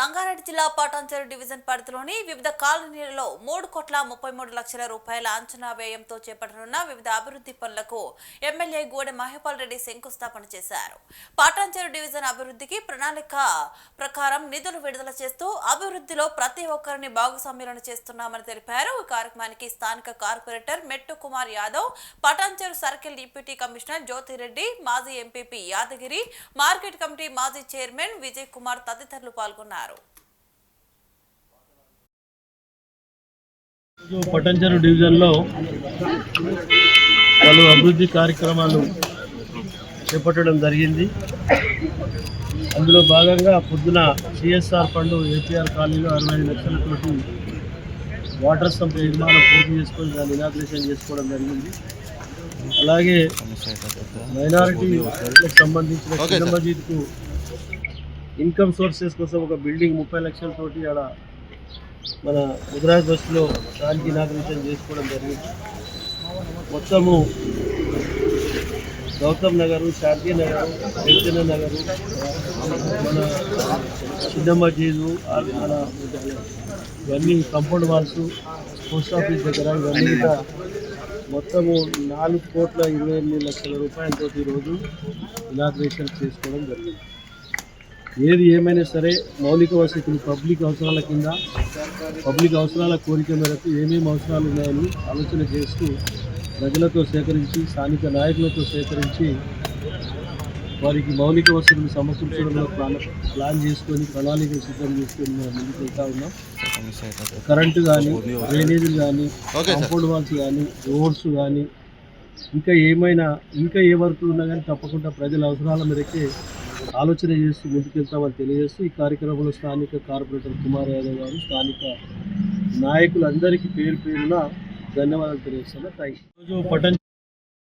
సంగారెడ్డి జిల్లా పాటాంచెరు డివిజన్ పరిధిలోని వివిధ కాలనీలలో మూడు కోట్ల ముప్పై మూడు లక్షల రూపాయల అంచనా వ్యయంతో చేపట్టనున్న వివిధ అభివృద్ధి పనులకు ఎమ్మెల్యే గూడె మహేపాల్ రెడ్డి శంకుస్థాపన చేశారు. పాటాంచెరు డివిజన్ అభివృద్ధికి ప్రణాళిక ప్రకారం నిధులు విడుదల చేస్తూ అభివృద్ధిలో ప్రతి ఒక్కరిని భాగస్వామ్యులను చేస్తున్నామని తెలిపారు. ఈ కార్యక్రమానికి స్థానిక corporator Mettu Kumar Yadav Patancheru circle deputy commissioner Jyothireddy మాజీ ఎంపీపీ యాదగిరి మార్కెట్ కమిటీ మాజీ చైర్మన్ విజయ్ కుమార్ తదితరులు పాల్గొన్నారు. ఈరోజు పట్టంచెరు డివిజన్లో పలు అభివృద్ధి కార్యక్రమాలు చేపట్టడం జరిగింది. అందులో భాగంగా పొద్దున సిఎస్ఆర్ ఫండ్ ఏపీఆర్ కాలనీలో అరవై ఐదు లక్షలతోటి వాటర్ సంప్ నిర్మాణం పూర్తి చేసుకొని దాన్ని ఇనాగ్రేషన్ చేసుకోవడం జరిగింది. అలాగే మైనారిటీలకు సంబంధించిన చిన్న మజీద్కు ఇన్కమ్ సోర్సెస్ కోసం ఒక బిల్డింగ్ ముప్పై లక్షల తోటి ఆడ మన గుజరాత్ బస్సులో దానికి ఇనాగ్రేషన్ చేసుకోవడం జరిగింది. మొత్తము గౌతమ్ నగరు శాంతి నగరు చైతన్య నగరు మన చిన్న మజీదు మన ఇవన్నీ కంపౌండ్ వాల్స్ పోస్ట్ ఆఫీస్ దగ్గర ఇవన్నీ మొత్తము నాలుగు కోట్ల ఇరవై ఎనిమిది లక్షల రూపాయలతో ఈరోజు ఇనాగ్రేషన్ చేసుకోవడం జరిగింది. ఏది ఏమైనా సరే మౌలిక వసతులు పబ్లిక్ అవసరాల కింద పబ్లిక్ అవసరాల కోరిక మేరకు ఏమేమి అవసరాలు ఉన్నాయని ఆలోచన చేస్తూ ప్రజలతో సేకరించి స్థానిక నాయకులతో సేకరించి వారికి మౌలిక వసతులు సమకూర్చడంలో ప్లాన్ ప్లాన్ చేసుకొని ప్రణాళిక సిద్ధం చేసుకొని మనం ముందుకు వెళ్తా ఉన్నాం. కరెంటు కానీ డ్రైనేజీలు కానీ కాంపౌండ్ వాల్స్ కానీ రోడ్స్ కానీ ఇంకా ఏమైనా ఇంకా ఏ వర్కులు ఉన్నా కానీ తప్పకుండా ప్రజల అవసరాల మేరకే ఆలోచన చేస్తూ ముందుకెళ్తామని తెలియజేస్తూ ఈ కార్యక్రమంలో స్థానిక కార్పొరేటర్ కుమార్ యాదవ్ గారు స్థానిక నాయకులందరికీ పేరు పేరున ధన్యవాదాలు తెలియజేస్తున్నా. Thank you